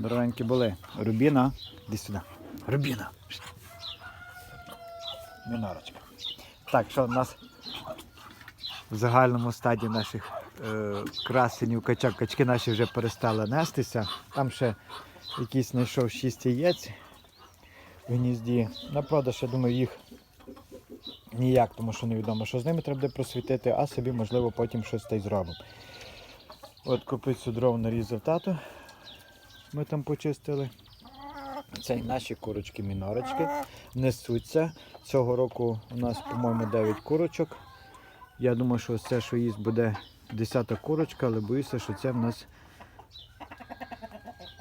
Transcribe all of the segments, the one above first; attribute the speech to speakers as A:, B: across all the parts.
A: Здоровенькі були. Рубіна. Іди сюди. Рубіна. Мінорочка. Так, що в нас в загальному стаді наших е, красенів качок, качки наші вже перестали нестися. Там ще якийсь знайшов 6 яєць в гнізді. На продаж, я думаю, їх ніяк, тому що невідомо, що з ними треба буде просвітити, а собі, можливо, потім щось та й зробимо. От копицю дров нарізав тато. Ми там почистили. Це і наші курочки-мінорочки несуться. Цього року у нас, по-моєму, 9 курочок. Я думаю, що це, що їсть, буде 10 курочка, але боюся, що це в нас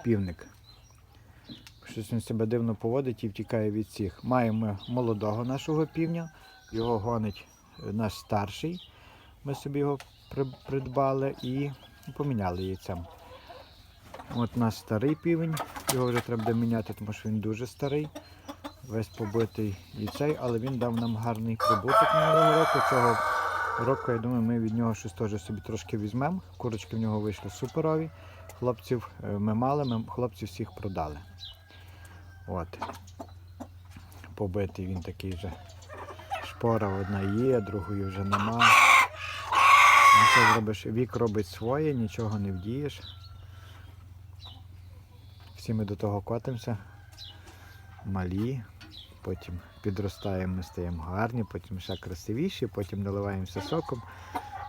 A: півник. Щось він себе дивно поводить і втікає від всіх. Маємо молодого нашого півня, його гонить наш старший. Ми собі його придбали і поміняли яйцем. От наш старий півень, його вже треба міняти, тому що він дуже старий, весь побитий і цей, але він дав нам гарний прибуток минулого року. Цього року, я думаю, ми від нього щось теж собі трошки візьмемо. Курочки в нього вийшли суперові. Хлопців е, ми мали, ми хлопців всіх продали. От. Побитий він такий вже. Шпора одна є, другої вже нема. Ну, що зробиш? Вік робить своє, нічого не вдієш. Всі ми до того котимося. Малі, потім підростаємо, ми стаємо гарні, потім ще красивіші, потім наливаємося соком,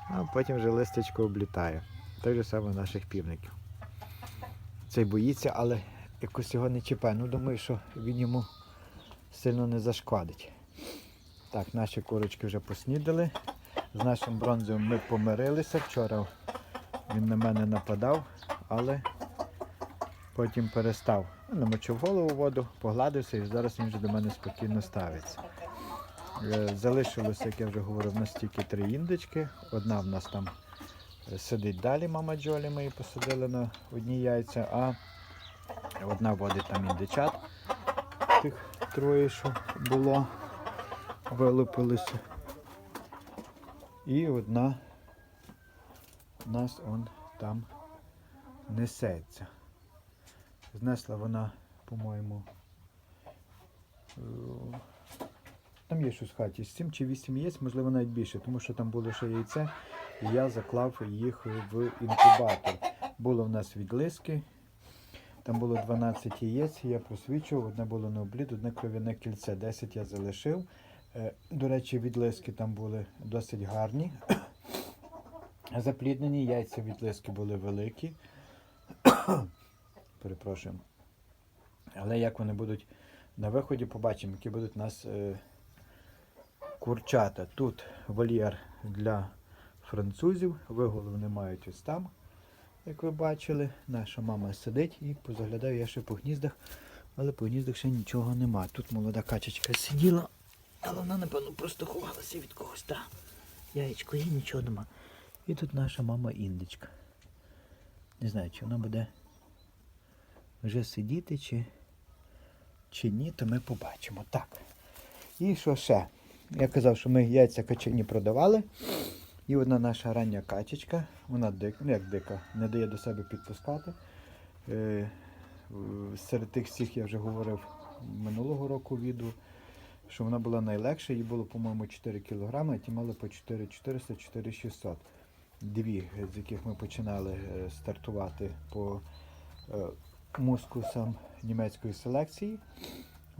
A: а потім вже листячко облітає. Те ж саме наших півників. Цей боїться, але якось його не чіпає. Ну, думаю, що він йому сильно не зашкодить. Так, наші курочки вже поснідали. З нашим бронзовим ми помирилися. Вчора він на мене нападав, але потім перестав. Намочив голову воду, погладився і зараз він вже до мене спокійно ставиться. Е, Залишилося, як я вже говорив, у нас тільки три індички. Одна в нас там е, сидить далі, мама Джолі, ми її посадили на одні яйця, а одна водить там індичат. Тих троє, що було, вилупилися. І одна у нас он там несеться. Знесла вона, по-моєму, е, там є щось в хаті, 7 чи 8 яєць, можливо, навіть більше, тому що там було ще яйце, і я заклав їх в інкубатор. Було в нас відлиски, там було 12 яєць, я просвічував, одне було на облід, одне кров'яне кільце, 10 я залишив. Е, До речі, відлиски там були досить гарні. Запліднені яйця відлиски були великі. Перепрошую. Але як вони будуть на виході, побачимо, які будуть у нас е, курчата. Тут вольєр для французів, виголов не мають ось там, як ви бачили. Наша мама сидить і позаглядаю я ще по гніздах, але по гніздах ще нічого нема. Тут молода качечка сиділа, але вона, напевно, просто ховалася від когось. Та. Яєчко є, нічого нема. І тут наша мама індичка. Не знаю, чи вона буде вже сидіти, чи, чи ні, то ми побачимо. Так. І що ще? Я казав, що ми яйця качені продавали. І одна наша рання качечка, вона дик, ну як дика, не дає до себе підпускати. Е, серед тих всіх я вже говорив минулого року відео, що вона була найлегша, їй було, по-моєму, 4 кг, а ті мали по 4400 4600 Дві, з яких ми починали е, стартувати по мускусам німецької селекції.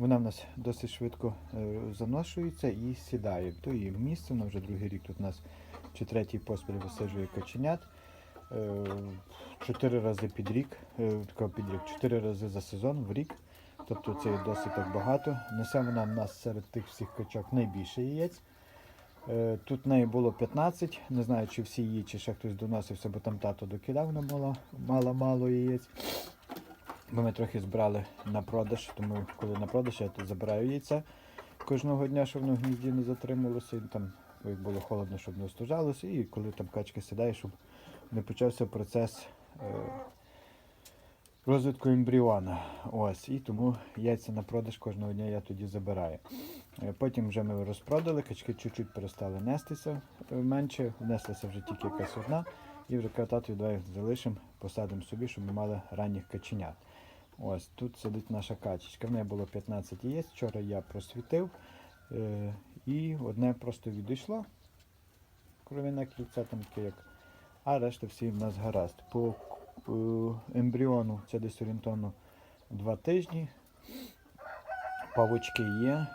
A: Вона в нас досить швидко е, заношується і сідає. То її місце, вона вже другий рік тут у нас чи третій поспіль висаджує каченят. Е, Чотири рази під рік, е, під рік, чотири рази за сезон в рік. Тобто це досить так багато. Несе вона в нас серед тих всіх качок найбільше яєць. Тут в неї було 15, не знаю, чи всі її, чи ще хтось доносився, бо там тато докидав, вона мала мало яєць. Бо ми трохи збирали на продаж, тому коли на продаж, я тут забираю яйця кожного дня, щоб воно в гнізді не затрималося. І там як було холодно, щоб не остужалося. І коли там качка сідає, щоб не почався процес е, розвитку ембріона. Ось, і тому яйця на продаж кожного дня я тоді забираю. Е, Потім вже ми розпродали, качки чуть-чуть перестали нестися е, менше, внеслася вже тільки якась одна. І вже катати давай залишимо, посадимо собі, щоб ми мали ранніх каченят. Ось тут сидить наша качечка. В неї було 15 яєць. Вчора я просвітив. Е, і одне просто відійшло. Кров'яне кільце там як. А решта всі в нас гаразд. По е, ембріону це десь орієнтовно 2 тижні. Павучки є.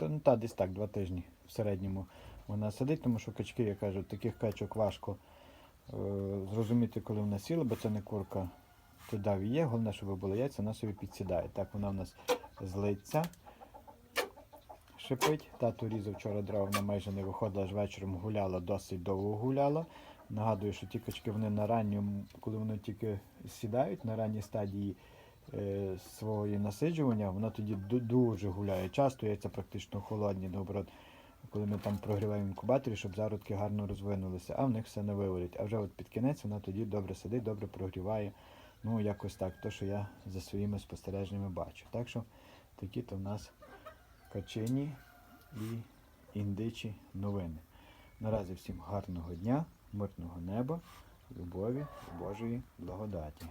A: Ну, та, десь так, 2 тижні в середньому вона сидить, тому що качки, я кажу, таких качок важко е, зрозуміти, коли вона сіла, бо це не курка туди є. Головне, щоб було яйця, вона собі підсідає. Так вона в нас злиться, шипить. Тату різав вчора дрова, вона майже не виходила, аж вечором гуляла, досить довго гуляла. Нагадую, що ті качки вони на ранньому, коли вони тільки сідають на ранній стадії е, свого насиджування, вона тоді дуже гуляє. Часто яйця практично холодні, наоборот, коли ми там прогріваємо інкубаторі, щоб зародки гарно розвинулися, а в них все не виворить. А вже от під кінець вона тоді добре сидить, добре прогріває. Ну, якось так, то, що я за своїми спостереженнями бачу. Так що такі то в нас качині і індичі новини. Наразі всім гарного дня, мирного неба, любові, Божої благодаті.